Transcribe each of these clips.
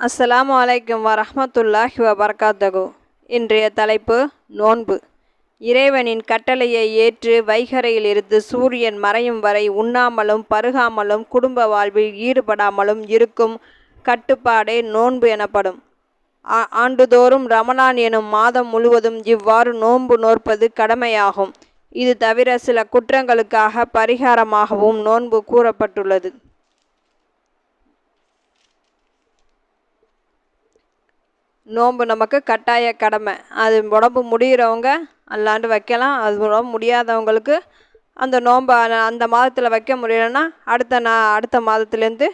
அஸ்லாம் வலைக்கம் வரமத்துல்லாஹி வபர்காத்தகு இன்றைய தலைப்பு நோன்பு. இறைவனின் கட்டளையை ஏற்று வைகரையில் இருந்து சூரியன் மறையும் வரை உண்ணாமலும் பருகாமலும் குடும்ப வாழ்வில் ஈடுபடாமலும் இருக்கும் கட்டுப்பாடே நோன்பு எனப்படும். ஆ- ஆண்டுதோறும் ரமணான் எனும் மாதம் முழுவதும் இவ்வாறு நோன்பு நோற்பது கடமையாகும். இது தவிர சில குற்றங்களுக்காக பரிகாரமாகவும் நோன்பு கூறப்பட்டுள்ளது. நோன்பு நமக்கு கட்டாய கடமை. அது உடம்பு முடிகிறவங்க அல்லாண்டு வைக்கலாம். அது உடம்பு முடியாதவங்களுக்கு அந்த நோன்பை அந்த மாதத்தில் வைக்க முடியலன்னா அடுத்த நா அடுத்த மாதத்துலேருந்து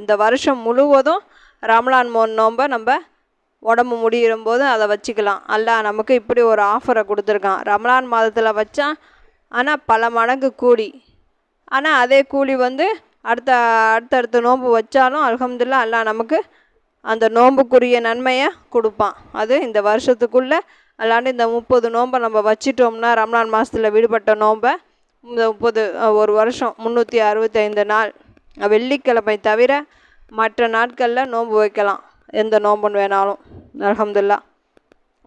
இந்த வருஷம் முழுவதும் ரமலான் மோன் நோன்பை நம்ம உடம்பு முடியும் போது அதை வச்சுக்கலாம். அல்லா நமக்கு இப்படி ஒரு ஆஃபரை கொடுத்துருக்கான். ரமலான் மாதத்தில் வச்சா ஆனால் பல மடங்கு கூலி. ஆனால் அதே கூலி வந்து அடுத்த அடுத்தடுத்த நோன்பு வச்சாலும் அல்ஹம்துலில்லாஹ் அல்லா நமக்கு அந்த நோன்புக்குரிய நன்மையை கொடுப்பான். அது இந்த வருஷத்துக்குள்ளே அல்லாண்டு இந்த முப்பது நோன்பை நம்ம வச்சிட்டோம்னா ரம்லான் மாதத்தில் விடுபட்ட நோன்பை இந்த முப்பது ஒரு வருஷம் முந்நூற்றி அறுபத்தைந்து நாள் வெள்ளிக்கிழமை தவிர மற்ற நாட்களில் நோன்பு வைக்கலாம். எந்த நோன்புன்னு வேணாலும். அலமதுல்லா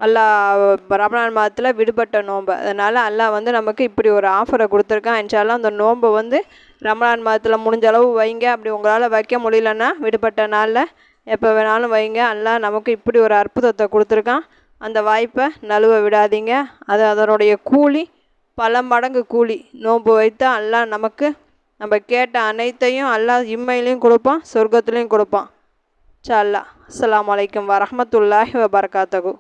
அல்லாஹ் ரமணான் மாதத்தில் விடுபட்ட நோன்பு அதனால் அல்லாஹ் வந்து நமக்கு இப்படி ஒரு ஆஃபரை கொடுத்துருக்கான். இன்ஷால்லாம் அந்த நோன்பை வந்து ரமணான் மாதத்தில் முடிஞ்ச அளவு வைங்க. அப்படி உங்களால் வைக்க முடியலன்னா விடுபட்ட நாளில் எப்போ வேணாலும் வைங்க. அல்லாஹ் நமக்கு இப்படி ஒரு அற்புதத்தை கொடுத்துருக்கான். அந்த வாய்ப்பை நழுவ விடாதீங்க. அது அதனுடைய கூலி பல மடங்கு கூலி. நோன்பு வைத்தா அல்லாஹ் நமக்கு நம்ம கேட்ட அனைத்தையும் அல்லாஹ் இம்மையிலையும் கொடுப்பான் சொர்க்கத்துலேயும் கொடுப்பான். சல்லா அல்லாஹ். வலைக்கம் வரமத்துல்லாஹி வபர்காத்தகு